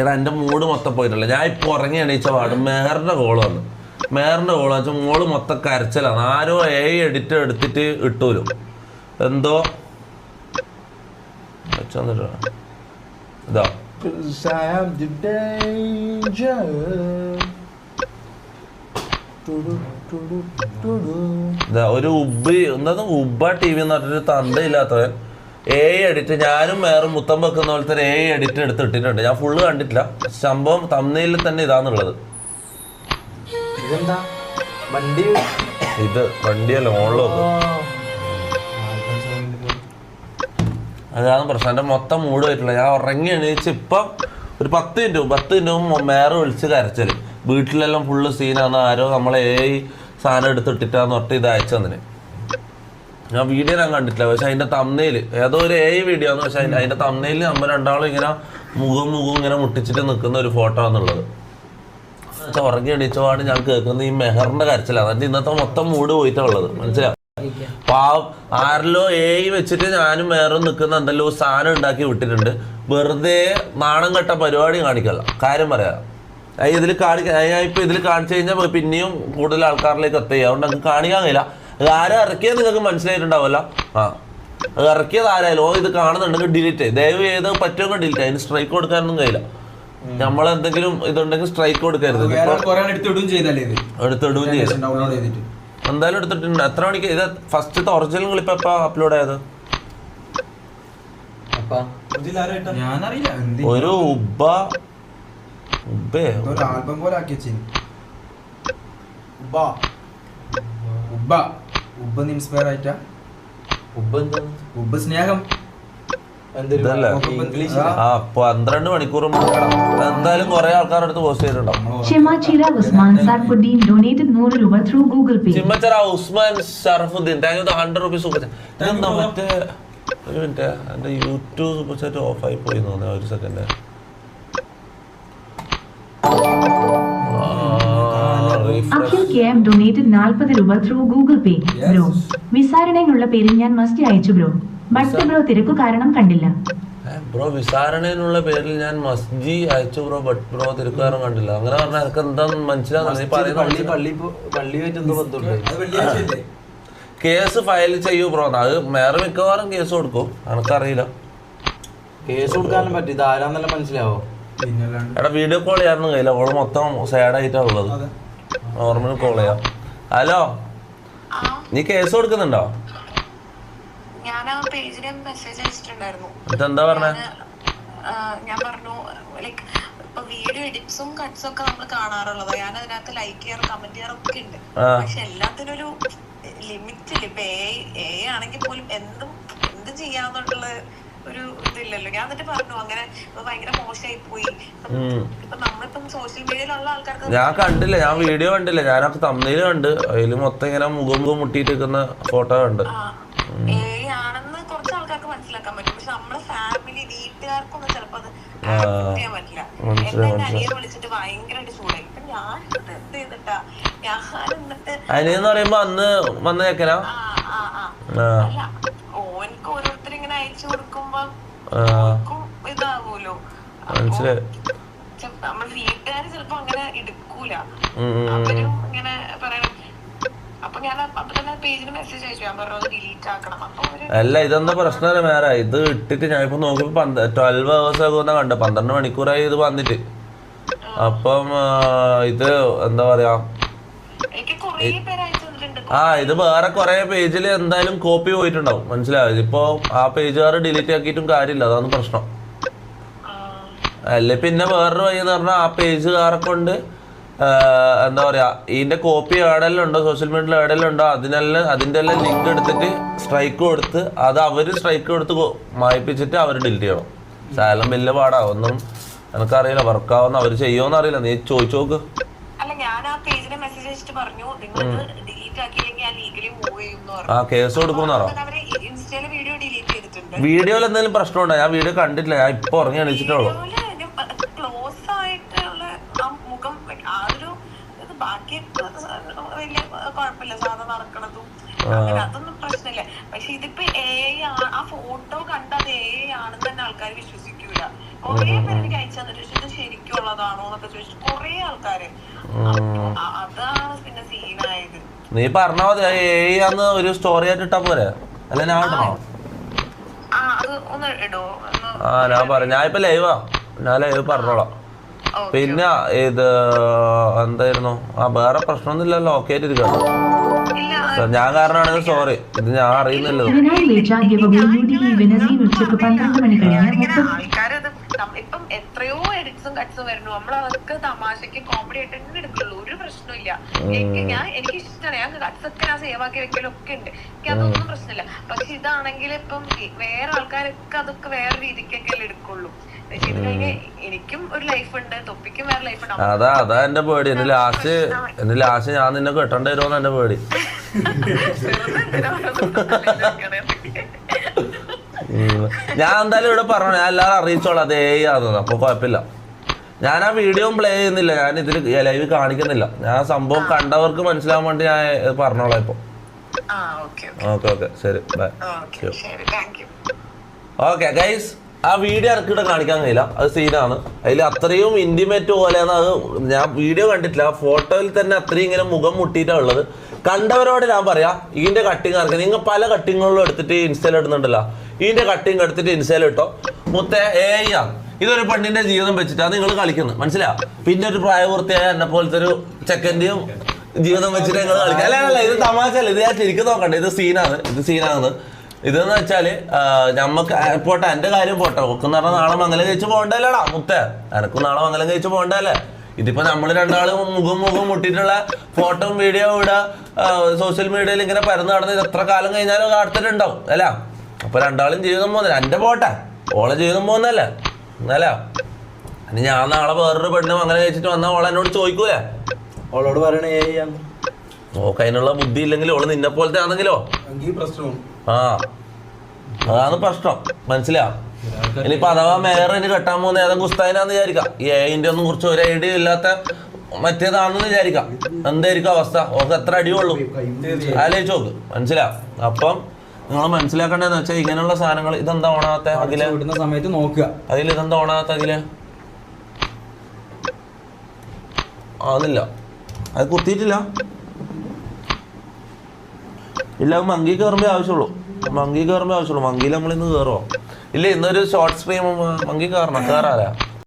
എടാ എന്റെ മൂഡ് മൊത്തം പോയിട്ടില്ല? ഞാൻ ഇപ്പോൾ ഉറങ്ങി എണീച്ച പാടും മേറിന്റെ കോൾ വന്നു. മേറിന്റെ കോൾ വെച്ചാൽ മോൾ മൊത്തം കരച്ചിലാണ്. ആരോ ഏ എഡിറ്റ് എടുത്തിട്ട് ഇട്ടൂലോ എന്തോ? ഇതാ. ഒരു ഉബ്ബി എന്താ ഉബ്ബ ടി വി എന്ന് തന്തയില്ലാത്തവൻ. ഏ എഡിറ്റ് ഞാനും വേറെ മുത്തം വെക്കുന്ന പോലത്തെ തന്നെ ഏ എഡിറ്റ് എടുത്ത് ഇട്ടിട്ടുണ്ട്. ഞാൻ ഫുള്ള് കണ്ടിട്ടില്ല. സംഭവം തമ്മിൽ തന്നെ ഇതാന്നുള്ളത്. ഇതെന്താ? വണ്ടി? ഇത് വണ്ടിയല്ല വെക്കും അതാണ് പ്രശ്നം. എന്റെ മൊത്തം മൂഡ് പോയിട്ടില്ല. ഞാൻ ഉറങ്ങി എണീച്ച് ഇപ്പം ഒരു പത്ത് മിനിറ്റ് പത്ത് മിനിറ്റ് മുമ്പ് മേറെ വിളിച്ച് കരച്ചൽ. വീട്ടിലെല്ലാം ഫുള്ള് സീനാണ് ആരോ നമ്മളെ ഏ സാധനം എടുത്തിട്ടിട്ടാന്ന് പറഞ്ഞിട്ട് ഇത് അയച്ചു തന്നെ ഞാൻ വീഡിയോ ഞാൻ കണ്ടിട്ടില്ല. പക്ഷെ അതിന്റെ തമ്മയിൽ ഏതോ ഒരു ഏ വീഡിയോ ആണ്. പക്ഷെ അതിന്റെ തമ്മയിൽ നമ്മൾ രണ്ടാളും ഇങ്ങനെ മുഖം മുഖം ഇങ്ങനെ മുട്ടിച്ചിട്ട് നിൽക്കുന്ന ഒരു ഫോട്ടോ ആണെന്നുള്ളത്. ഉറങ്ങി എണീച്ചപാട് ഞാൻ കേൾക്കുന്നത് ഈ മെഹറിന്റെ കരച്ചിലാണ് എന്നിട്ട് ഇന്നത്തെ മൊത്തം മൂഡ് പോയിട്ടുള്ളത് മനസ്സിലാവും പാവം ആരിലോ ഏയ് വെച്ചിട്ട് ഞാനും വേറെ നിൽക്കുന്ന എന്തെല്ലോ സാധനം ഉണ്ടാക്കി വിട്ടിട്ടുണ്ട്. വെറുതെ നാണം കെട്ട പരിപാടി കാണിക്കല്ല. കാര്യം പറയാം. ഇതിൽ കാണിക്കാൻ ഇപ്പൊ ഇതിൽ കാണിച്ചു കഴിഞ്ഞാൽ പിന്നെയും കൂടുതൽ ആൾക്കാരിലേക്ക് എത്തുക അതുകൊണ്ട് അങ്ങ് കാണിക്കാൻ കഴിയില്ല. അത് ആരും ഇറക്കിയത് നിങ്ങൾക്ക് മനസ്സിലായിട്ടുണ്ടാവല്ല ആ. അത് ഇറക്കിയത് ആരായാലും? ഓ ഇത് കാണുന്നുണ്ടെങ്കിൽ ഡിലീറ്റ് ചെയ്യും. ദയവ് ചെയ്ത് പറ്റുമെങ്കിൽ ഡിലീറ്റ് അതിന് സ്ട്രൈക്ക് കൊടുക്കാനൊന്നും കഴിയില്ല. നമ്മളെന്തെങ്കിലും ഇതുണ്ടെങ്കിൽ സ്ട്രൈക്ക് കൊടുക്കരുത്. എടുത്തിടുകയും ചെയ്തിട്ട്. എന്തായാലും എടുത്തിട്ടുണ്ട്. എത്ര മണിക്ക്? ഇത് ഫസ്റ്റത്തെ ഒറിജിനൽ ക്ലിപ്പ് എപ്പോ അപ്ലോഡ് ആയത്? ഒരു ഉബ്ബ. ഉബ്ബേ. ഒരു ആൽബം പോലെ ആക്കി വെച്ചു ബാ ഉബ്ബ. ഉബ്ബ ഇൻസ്പയർ ആയിട്ടാ? ഉബ്ബ് എന്താ? ഉബ്ബ സ്നേഹം. ഇതല്ലേ? ഇംഗ്ലീഷ്? ആ. പന്ത്രണ്ട് മണിക്കൂർ എന്തായാലും കുറെ ആൾക്കാരുടെ അടുത്ത് പോസ്റ്റ് ചെയ്തിട്ടുണ്ടാവും Chimachira Usman Sarfuddin donated 100 രൂപ through Google Pay. ചിമ്മച്ചറ Usman Sharafudheen. Thank you hundred rupees super എന്താ മറ്റേ ഒരു minute YouTube super chat off ആയി പോയി എന്ന് തോന്നുന്നു ഒരു സെക്കൻഡ് എം ഡൊണേറ്റഡ് നാൽപ്പത് രൂപ ത്രൂ ഗൂഗിൾ പേ ബ്രോ വിസാരണയിലുള്ള പേരിൽ ഞാൻ മസ്റ്റ് അയച്ചു ബ്രോ ബട്ട് ബ്രോ തിരക്കു കാരണം കണ്ടില്ല. ബ്രോ വിസാരണയിലുള്ള പേരിൽ ഞാൻ മസ്ജി അയച്ചു ബ്രോ ബട്ട് ബ്രോ തിരുക്കാരം കണ്ടില്ല. അങ്ങനെ പറഞ്ഞാൽ എനിക്ക് എന്താന്ന് മനസ്സിലാകുന്നത് നീ പറയുന്ന പള്ളി മനസ്സിലാ- പള്ളി പള്ളിയായിട്ട് എന്തോ വെള്ളിയാഴ്ചയല്ലേ? കേസ് ഫയൽ ചെയ്യൂ ബ്രോ അത് വേറെ മിക്കവാറും കേസ് കൊടുക്കും. എനക്കറിയില്ല കേസ് കൊടുക്കാനും പറ്റി. ഇത് ആരാന്നെല്ലാം മനസ്സിലാവോ? എടാ വീഡിയോ കോൾ ചെയ്യാനൊന്നും കഴിയില്ല. ഓൾ മൊത്തം സാഡായിട്ടാ ഉള്ളത്. നോർമൽ കോൾ ചെയ്യാം. ഹലോ നീ കേസ് കൊടുക്കുന്നുണ്ടോ? എന്താ പറഞ്ഞ? ഞാൻ പറഞ്ഞു ലൈക്ക് ഇപ്പൊ വീഡിയോ എഡിറ്റ്സും കട്ട്സും ഒക്കെ നമ്മൾ കാണാറുള്ളത്. ഞാൻ അതിനകത്ത് ലൈക്ക് ചെയ്യാറും കമന്റ് ചെയ്യാറും ഒക്കെ ഉണ്ട്. പക്ഷെ എല്ലാത്തിനും ഒരു ലിമിറ്റ് ഇല്ല. ഇപ്പൊ എ ആണെങ്കിൽ പോലും എന്തും എന്ത് ചെയ്യാന്നുള്ള ഒരു ഇതില്ലല്ലോ. ഞാൻ എന്നിട്ട് പറഞ്ഞു അങ്ങനെ ഭയങ്കര മോശമായി പോയി. ഇപ്പൊ നമ്മളിപ്പം സോഷ്യൽ മീഡിയയിലുള്ള ആൾക്കാർക്ക് ഞാൻ കണ്ടില്ല ഞാൻ വീഡിയോ കണ്ടില്ല. ഞാൻ തമ്മിൽ കണ്ട്. അതിൽ മൊത്തം ഇങ്ങനെ മുഖം മുഖം മുട്ടിയിട്ട് നിൽക്കുന്ന ഫോട്ടോ കണ്ട് എ ആണെന്ന് കുറച്ച് ആൾക്കാർക്ക് മനസ്സിലാക്കാൻ പറ്റും. പക്ഷെ നമ്മളെ ഫാമിലി വീട്ടുകാർക്കൊന്നും ചിലപ്പോ അത്. ചെയ്യാൻ പറ്റില്ല. എന്നെ അനിയനെ വിളിച്ചിട്ട് ഭയങ്കരമായിട്ട് ചൂടായി. ഇപ്പൊ ഞാൻ എന്ത് ചെയ്തിട്ടാ? ഞാൻ എന്നിട്ട് അനിയെന്ന് പറയുമ്പോ അന്ന് വന്ന ചെക്കനാ അല്ല ഓനക്ക് ഓരോരുത്തർ ഇങ്ങനെ അയച്ചു ഇതാവൂലോ മനസ്സിലായി. നമ്മുടെ വീട്ടുകാര് ചിലപ്പോ അങ്ങനെ എടുക്കൂല. അവരും ഇങ്ങനെ പറയണം. അല്ല ഇതെന്താ പ്രശ്നമല്ല വേറെ ഇത് ഇട്ടിട്ട് ഞാൻ ഇപ്പൊ നോക്കിയപ്പോ ട്വൽവ് അവേഴ്സ് ആകുന്ന കണ്ട പന്ത്രണ്ട് മണിക്കൂറായി ഇത് വന്നിട്ട്. അപ്പം ഇത് എന്താ പറയാ? ആ ഇത് വേറെ കുറെ പേജിൽ എന്തായാലും കോപ്പി പോയിട്ടുണ്ടാവും. മനസ്സിലായോ? ഇപ്പോ ആ പേജുകാർ ഡിലീറ്റ് ആക്കിയിട്ടും കാര്യമില്ല. അതാണ് പ്രശ്നം. അല്ലെ? പിന്നെ വേറൊരു വഴി എന്ന് പറഞ്ഞാൽ ആ പേജുകാരെ കൊണ്ട് എന്താ പറയാ ഇതിന്റെ കോപ്പി എവിടെയെല്ലാം ഉണ്ടോ? സോഷ്യൽ മീഡിയയിൽ എവിടെയെല്ലാം ഉണ്ടോ? അതിനെല്ലാം അതിന്റെ എല്ലാം ലിങ്ക് എടുത്തിട്ട് സ്ട്രൈക്ക് കൊടുത്ത് അത് അവർ സ്ട്രൈക്ക് കൊടുത്ത് മായിപ്പിച്ചിട്ട് മായ്പിച്ചിട്ട് അവർ ഡിലീറ്റ് ചെയ്യണം. ശാലം വലിയ പാടാ. ഒന്നും എനിക്കറിയില്ല. വർക്കാവുന്ന അവർ ചെയ്യുമോന്നറിയില്ല നീ ചോദിച്ചോക്ക് അല്ല ഞാൻ ആ പേജിന് മെസ്സേജ് അയച്ചിട്ട് പറഞ്ഞു. നിങ്ങൾ ആ കേസ് ചെയ്തിട്ടുണ്ട്. വീഡിയോയിൽ എന്തെങ്കിലും പ്രശ്നമുണ്ടോ? ഞാൻ വീഡിയോ കണ്ടിട്ടില്ല ഞാൻ ഇപ്പൊ ഉറങ്ങി എണീച്ചിട്ടുള്ളൂ. അതൊന്നും പ്രശ്നമില്ല. പക്ഷെ ഇതിപ്പോ എ ആ ഫോട്ടോ കണ്ട അത് എ ആണെന്ന് തന്നെ ആൾക്കാർ വിശ്വസിക്കൂല. കുറേ പേര് എനിക്ക് അയച്ചു തന്നിട്ട് ശരിക്കും ഉള്ളതാണോ എന്നൊക്കെ ചോദിച്ചു കുറേ ആൾക്കാര്. അപ്പൊ അതാണ് പിന്നെ സീനായത് നീ പറഞ്ഞാ മതി ഏന്ന് ഒരു സ്റ്റോറി ആയിട്ട് ഇട്ടാ പോരെ. അല്ല ഞാൻ ഇടണോ? ആ ഞാൻ പറയാം. ഞാൻ ഇപ്പൊ ലൈവാ ഞാൻ ലൈവ് പറഞ്ഞോളാം. പിന്നെ ഇത് എന്തായിരുന്നു? ആ വേറെ പ്രശ്നമൊന്നുമില്ലല്ലോ ഓക്കെ ആയിട്ട് ഇല്ല ഞാൻ കാരണമാണെങ്കിൽ സോറി ഇത് ഞാൻ അറിയുന്നില്ല. ആൾക്കാരത് ഇപ്പം എത്രയോ എഡിറ്റ്സും കട്ട്സും വരുന്നു. നമ്മൾ അവർക്ക് തമാശക്ക് കോമഡി ആയിട്ട് എടുക്കുള്ളൂ പ്രശ്നമില്ല എനിക്ക് ഞാൻ എനിക്ക് ഇഷ്ടമാണ് ഞാൻ കട്ട്സ് ഞാൻ സേവ് ആക്കി വെക്കലും ഒക്കെ ഉണ്ട് എനിക്ക് അതൊന്നും പ്രശ്നമില്ല. പക്ഷെ ഇതാണെങ്കിൽ ഇപ്പം വേറെ ആൾക്കാരൊക്കെ അതൊക്കെ വേറെ രീതിക്കൊക്കെ അല്ലേ എടുക്കുള്ളൂ എനിക്കും ഒരു ലൈഫ് ഉണ്ട്. തൊപ്പിക്കും വേറെ ലൈഫ് ഉണ്ട്. അതാ അതാ എന്റെ പേടി. എന്റെ ലാസ്റ്റ് എന്റെ ലാസ്റ്റ് ഞാൻ നിന്നെ കെട്ടേണ്ടി വരുമോന്ന് എന്റെ പേടി. ഞാൻ എന്തായാലും ഇവിടെ പറഞ്ഞു ഞാൻ എല്ലാവരും അറിയിച്ചോളാം. അതേ. ആണെന്ന് അപ്പൊ കുഴപ്പമില്ല. ഞാൻ ആ വീഡിയോ പ്ലേ ചെയ്യുന്നില്ല. ഞാൻ ഇതിൽ ലൈവ് കാണിക്കുന്നില്ല. ഞാൻ ആ സംഭവം കണ്ടവർക്ക് മനസ്സിലാവാൻ വേണ്ടി ഞാൻ പറഞ്ഞോളാം ഇപ്പൊ. ഓക്കെ ഓക്കെ ശരി. ബൈ ഓക്കെ ഗൈസ് ആ വീഡിയോ ഇറക്കിയിട്ട് കാണിക്കാൻ കഴിയില്ല. അത് സീനാണ് അതിൽ അത്രയും ഇന്റിമേറ്റ് പോലെയാണ്. അത് ഞാൻ വീഡിയോ കണ്ടിട്ടില്ല. ഫോട്ടോയിൽ തന്നെ അത്രയും ഇങ്ങനെ മുഖം മുട്ടിയിട്ടാണ് ഉള്ളത്. കണ്ടവരോട് ഞാൻ പറയാ ഇതിന്റെ കട്ടിങ് ഇറക്കി നിങ്ങൾ പല കട്ടിങ്ങുകളും എടുത്തിട്ട് ഇൻസ്റ്റയിൽ ഇടുന്നുണ്ടല്ലോ. ഇതിന്റെ കട്ടിങ് എടുത്തിട്ട് ഇൻസ്റ്റയിൽ ഇട്ടോ. മുത്തേ ഏയ്യാ ഇതൊരു പെണ്ണിന്റെ ജീവിതം വെച്ചിട്ടാണ് നിങ്ങൾ കളിക്കുന്നത്. മനസ്സിലാ പിന്നെ ഒരു പ്രായപൂർത്തിയായ എന്നെ പോലത്തെ ഒരു ചെക്കന്റെയും ജീവിതം വെച്ചിട്ട് നിങ്ങൾ കളിക്കുക അല്ല അല്ല ഇത് തമാശ അല്ല ഇത് ഞാൻ ശരിക്കും നോക്കണ്ട. ഇത് സീനാണ്. ഇത് സീനാണ്. ഇതെന്ന് വെച്ചാൽ നമ്മക്ക് പോട്ടെ എന്റെ കാര്യം പോട്ടെ. ഒക്കെന്ന് പറഞ്ഞാൽ നാളെ മംഗലം കഴിച്ച് പോകണ്ടല്ലേടാ മുത്തേ? എനക്കും നാളെ മംഗലം കഴിച്ച് പോകണ്ടല്ലേ? ഇതിപ്പോ നമ്മൾ രണ്ടാളും മുഖം മുഖം മുട്ടിട്ടുള്ള ഫോട്ടോ വീഡിയോ ഇവിടെ സോഷ്യൽ മീഡിയയിൽ ഇങ്ങനെ പരന്ന് നടന്ന് എത്ര കാലം കഴിഞ്ഞാലും അടുത്തിട്ടുണ്ടാവും. അല്ല അപ്പൊ രണ്ടാളും ജീവിതം പോകുന്നില്ല. എന്റെ പോട്ടെ ഓളെ ജീവിതം പോകുന്നല്ലേ ഇനി ഞാൻ നാളെ വേറൊരു പെണ്ണും അങ്ങനെ കഴിച്ചിട്ട് വന്നാൽ ഓൾ എന്നോട് ചോദിക്കൂലേ? അവളോട് പറയണേ നോക്ക് അതിനുള്ള ബുദ്ധി ഇല്ലെങ്കിൽ ഓൾ നിന്നെ പോലത്തെ ആണെങ്കിലോ? പ്രശ്നവും. ആ. അതാണ് പ്രശ്നം. മനസ്സിലാ? ഇനിയിപ്പോ അഥവാ മേയർ ഇനി കെട്ടാൻ പോകുന്ന ഏതെങ്കിലും കുസ്താനാന്ന് വിചാരിക്കാം. ഈ ഏതിന്റെ ഒന്നും കുറിച്ച് ഒരു ഐഡിയ ഇല്ലാത്ത മറ്റേതാണെന്ന് വിചാരിക്കാം. എന്തായിരിക്കും അവസ്ഥ? ഓക്ക് എത്ര അടിയുള്ളൂ ആലോചിച്ച് നോക്ക്. മനസ്സിലാ? അപ്പം നിങ്ങൾ മനസ്സിലാക്കേണ്ടതെന്ന് വെച്ചാൽ ഇങ്ങനെയുള്ള സാധനങ്ങൾ ഇതെന്താ ഓണാത്ത അതിൽ? വിടുന്ന സമയത്ത് നോക്കുക. അതിൽ ഇതെന്താ ഓണാത്ത അതിൽ? അതില്ല. അത് കുത്തിയിട്ടില്ല. ഇല്ല അത് മങ്കി കയറുമ്പോ ആവശ്യമുള്ളൂ. മങ്കി കയറുമ്പോ ആവശ്യമുള്ളൂ. മങ്കിയിൽ നമ്മൾ ഇന്ന് കയറുമോ ഇല്ല ഇന്നൊരു ഷോർട്ട് സ്ട്രീം മങ്കി കയറണം കയറാല